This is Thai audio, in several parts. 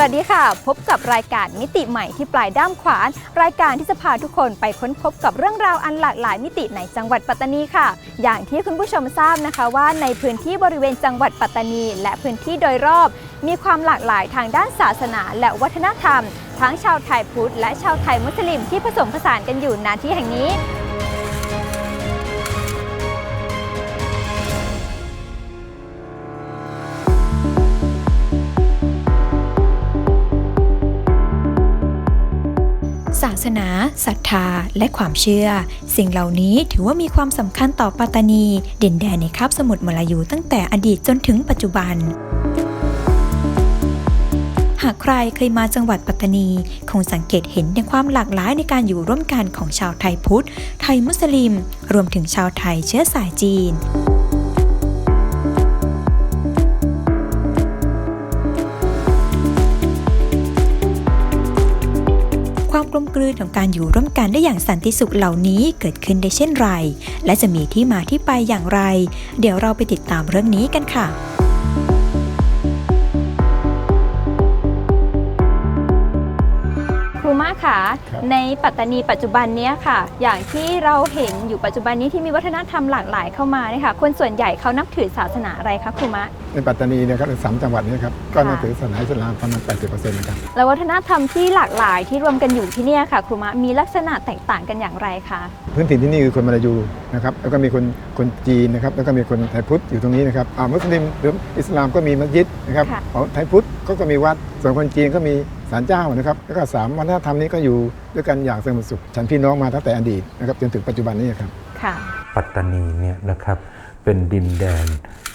วัสดีค่ะ พบกับรายการมิติใหม่ที่ปลายด้ามขวาน รายการที่จะพาทุกคนไปค้นพบกับเรื่องราวอันหลากหลายมิติในจังหวัดปัตตานีค่ะ อย่างที่คุณผู้ชมทราบนะคะว่าในพื้นที่บริเวณจังหวัดปัตตานี และพื้นที่โดยรอบ มีความหลากหลายทางด้านศาสนาและวัฒนธรรม ทั้งชาวไทยพุทธและชาวไทยมุสลิมที่ผสมผสานกันอยู่ณที่แห่งนี้ สนาศรัทธา และความเชื่อ สิ่งเหล่านี้ถือว่ามีความสำคัญต่อปัตตานี ดินแดนในคาบสมุทรมาลายูตั้งแต่อดีตจนถึงปัจจุบันหากใครเคยมาจังหวัดปัตตานี คงสังเกตเห็นในความหลากหลายในการอยู่ร่วมกันของชาวไทยพุทธ ไทยมุสลิม รวมถึงชาวไทยเชื้อสายจีน ความกลมกลืนของการอยู่ร่วมกันได้อย่างสันติสุขเหล่านี้เกิดขึ้นได้เช่นไร และจะมีที่มาที่ไปอย่างไร เดี๋ยวเราไปติดตามเรื่องนี้กันค่ะ รูมาค่ะ ครับในปัตตานีปัจจุบันเนี้ยค่ะ อย่างที่เราเห็นอยู่ปัจจุบันนี้ที่มีวัฒนธรรมหลากหลายเข้ามาเนี่ยค่ะ คนส่วนใหญ่เขานับถือศาสนาอะไรคะครูมะ ในปัตตานีเนะครับในสามจังหวัดนี้ครับก็ค่ะนับถือศาสนาอิสลามประมาณ 80%นะครับแล้ววัฒนธรรมที่หลากหลายที่รวมกันอยู่ที่เนี่ยค่ะ ครูมะมีลักษณะแตกต่างกันอย่างไรคะพื้นถิ่นที่นี่คือคนมาลายูนะครับแล้วก็มีคนคนจีนนะครับแล้วก็มีคนไทยพุทธอยู่ตรงนี้นะครับอ่ามุสลิมหรืออิสลามก็มีมัสยิดนะครับค่ะของไทยพุทธเขาก็มีวัดส่วนคนจีนก็มี ศาลเจ้านะครับแล้วก็สามวัฒนธรรมนี้ก็อยู่ด้วยกันอย่างสงบสุขฉันพี่น้องมาตั้งแต่อดีตนะครับจนถึงปัจจุบันนี้ครับค่ะปัตตานีเนี่ยนะครับเป็นดินแดน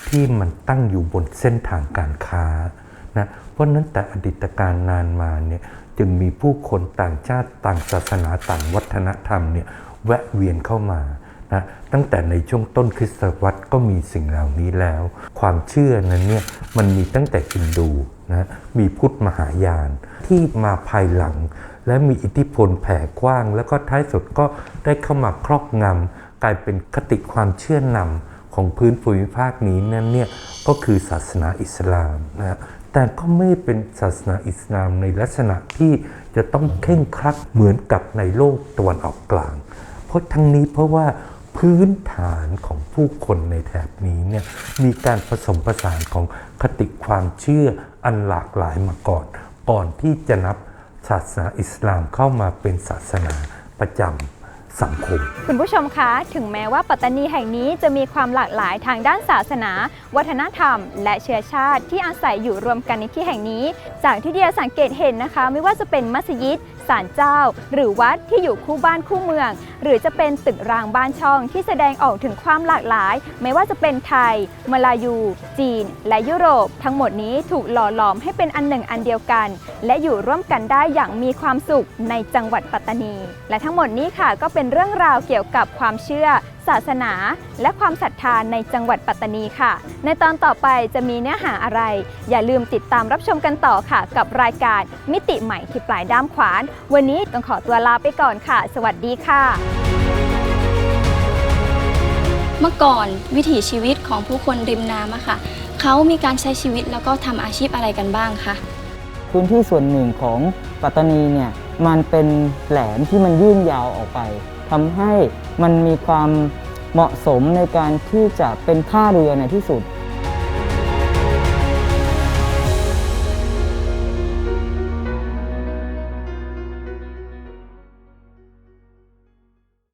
ที่มันตั้งอยู่บนเส้นทางการค้านะเพราะฉะนั้นแต่อดีตการนานมาเนี่ยจึงมีผู้คนต่างชาติต่างศาสนาต่างวัฒนธรรมเนี่ยแวะเวียนเข้ามา นะตั้งแต่ในช่วงต้นคริสตศตวรรษก็มีสิ่งเหล่านี้แล้ว ความเชื่อนั้นเนี่ยมันมีตั้งแต่ฮินดูนะมีพุทธมหายานที่มาภายหลัง และมีอิทธิพลแผ่กว้าง แล้วก็ท้ายสุดก็ได้เข้ามาครอบงำกลายเป็นคติความเชื่อนำของพื้นภูมิภาคนี้นั้นเนี่ยก็คือศาสนาอิสลามนะฮะแต่ก็ไม่เป็นศาสนาอิสลามในลักษณะที่จะต้องเข่งครัดเหมือนกับในโลกตะวันออกกลาง เพราะทั้งนี้เพราะว่า พื้นฐานของผู้คนในแถบนี้เนี่ยมีการผสมผสานของคติความเชื่ออันหลากหลายมาก่อน ก่อนที่จะนับศาสนาอิสลามเข้ามาเป็นศาสนาประจำสังคมคุณผู้ชมคะ ถึงแม้ว่าปัตตานีแห่งนี้จะมีความหลากหลายทางด้านศาสนา วัฒนธรรม และเชื้อชาติที่อาศัยอยู่รวมกันในที่แห่งนี้ จากที่เดียสังเกตเห็นนะคะ ไม่ว่าจะเป็นมัสยิด ศาลเจ้า หรือวัดที่อยู่คู่บ้านคู่เมือง หรือจะเป็นตึกรางบ้านช่องที่แสดงออกถึงความหลากหลาย ไม่ว่าจะเป็นไทยมาลายู จีน และยุโรป ทั้งหมดนี้ถูกหล่อหลอมให้เป็นอันหนึ่งอันเดียวกัน และอยู่ร่วมกันได้อย่างมีความสุขในจังหวัดปัตตานี และทั้งหมดนี้ค่ะก็เป็นเรื่องราวเกี่ยวกับความเชื่อศาสนาและความศรัทธาในจังหวัดปัตตานีค่ะ ในตอนต่อไปจะมีเนื้อหาอะไร อย่าลืมติดตามรับชมกันต่อค่ะ กับรายการมิติใหม่ที่ปลายด้ามขวานวันนี้ต้องขอตัวลาไปก่อนค่ะ สวัสดีค่ะ เมื่อก่อนวิถีชีวิตของผู้คนริมน้ำอะค่ะเขามีการใช้ชีวิตแล้วก็ทำอาชีพอะไรกันบ้างคะพื้นที่ส่วนหนึ่งของปัตตานีเนี่ยมันเป็นแหลมที่มันยื่นยาวออกไปทำให้มันมีความเหมาะสมในการที่จะเป็นท่าเรือในที่สุด